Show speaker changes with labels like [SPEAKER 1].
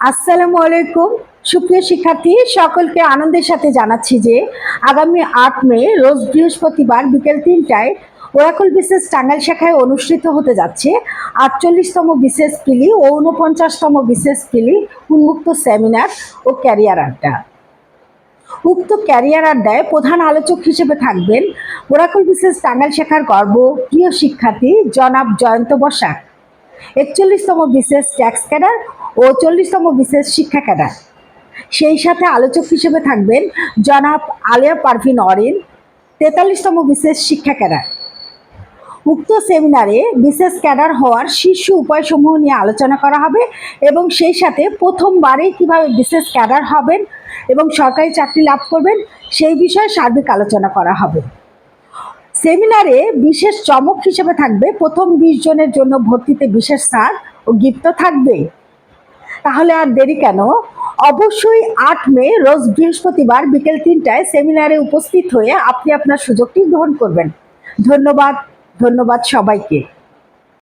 [SPEAKER 1] আসসালামু আলাইকুম। সুপ্রিয় শিক্ষার্থী, সকলকে আনন্দের সাথে জানাচ্ছি যে আগামী আট মে, রোজ বৃহস্পতিবার বিকেল তিনটায় ওরাকল বিশেষ টাঙ্গাইল শাখায় অনুষ্ঠিত হতে যাচ্ছে আটচল্লিশতম বিশেষ পিলি ও ঊনপঞ্চাশতম বিশেষ পিলি উন্মুক্ত সেমিনার ও ক্যারিয়ার আড্ডা। উক্ত ক্যারিয়ার আড্ডায় প্রধান আলোচক হিসেবে থাকবেন ওরাকল বিশেষ টাঙ্গাইল শাখার গর্ব প্রিয় শিক্ষার্থী জনাব জয়ন্ত বসাক। একচল্লিশতম বিশেষ ট্যাক্স ক্যাডার ও চল্লিশতম বিশেষ শিক্ষা ক্যাডার সেই সাথে আলোচক হিসেবে থাকবেন জনাব আলিয়া পারভিন অরিন, তেতাল্লিশতম বিশেষ শিক্ষা ক্যাডার উক্ত সেমিনারে বিশেষ ক্যাডার হওয়ার শীর্ষ উপায়সমূহ নিয়ে আলোচনা করা হবে এবং সেই সাথে প্রথমবারে কীভাবে বিশেষ ক্যাডার হবেন এবং সরকারি চাকরি লাভ করবেন সেই বিষয়ে সার্বিক আলোচনা করা হবে। সেমিনারে বিশেষ চমক হিসেবে থাকবে প্রথম বিশ জনের জন্য ভর্তিতে বিশেষ সার ও গিফট থাকবে। তাহলে আর দেরি কেন? অবশ্যই আট মে রোজ বৃহস্পতিবার বিকেল তিনটায় সেমিনারে উপস্থিত হয়ে আপনি আপনার সুযোগটি গ্রহণ করবেন। ধন্যবাদ ধন্যবাদ সবাইকে।